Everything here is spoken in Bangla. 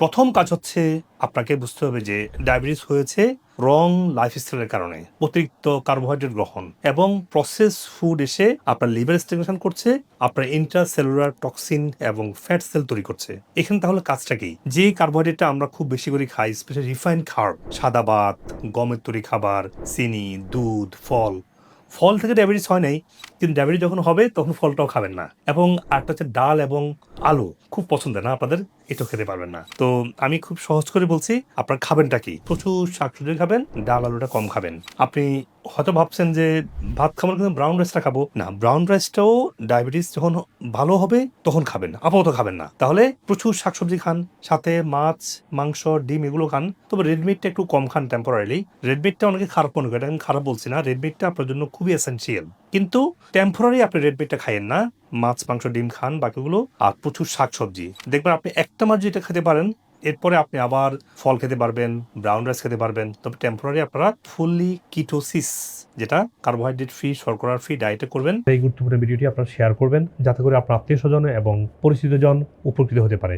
প্রথম কাজ হচ্ছে আপনাকে বুঝতে হবে যে ডায়াবেটিস হয়েছে রং লাইফস্টাইলের কারণে, অতিরিক্ত কার্বোহাইড্রেট গ্রহণ এবং প্রসেস ফুড এসে আপনার লিভার স্টিমুলেশন করছে, আপনার ইন্ট্রাসেলুলার টক্সিন এবং ফ্যাট সেল তৈরি করছে। এখানে তাহলে কাজটা কি? যে কার্বোহাইড্রেটটা আমরা খুব বেশি করে খাই স্পেশালি রিফাইন্ড খাবার, সাদা ভাত, গমের তৈরি খাবার, চিনি, দুধ, ফল ফল থেকে ডায়াবেটিস হয় নাই, কিন্তু ডায়াবেটিস যখন হবে, তখন ফলটাও খাবেন না। এবং আরেকটা হচ্ছে ডাল এবং আলু, খুব পছন্দের না আপনাদের? এটা খেতে পারবেন না। তো আমি খুব সহজ করে বলছি, আপনার খাবেনটা কি? প্রচুর শাকসবজি খাবেন, ডাল, আলুটা কম খাবেন। আপনি হয়তো ভাবছেন যে ভাত খাবার কিন্তু ব্রাউন রাইসটা খাব। না ব্রাউন রাইসটাও ডায়াবেটিস যখন ভালো হবে, তখন খাবেন আপাতত খাবেন না। তাহলে প্রচুর শাকসবজি খান, সাথে মাছ, মাংস, ডিম এগুলো খান। তবে রেড মিটটা একটু কম খান টেম্পোরারিলি রেড মিটটা অনেকে খারাপ মনে করে, আমি খারাপ বলছি না। রেড মিটটা আপনার জন্য খুবই এসেন্সিয়াল কিন্তু টেম্পোরারি আপনি রেড মিটটা খাইয়েন না। মাছ, মাংস, ডিম খান বাকিগুলো। আর প্রচুর শাকসবজি। দেখবেন আপনি একটা মাছ যেটা খেতে পারেন এরপরে আপনি আবার ফল খেতে পারবেন ব্রাউন রাইস খেতে পারবেন। তবে টেম্পোরারি আপনারা ফুললি কিটোসিস যেটা কার্বোহাইড্রেট ফ্রি শর্করা ফ্রি ডায়েটে করবেন। এই গুরুত্বপূর্ণ ভিডিওটি আপনারা শেয়ার করবেন, যাতে করে আপনার আত্মীয় স্বজন এবং পরিচিতজন উপকৃত হতে পারে।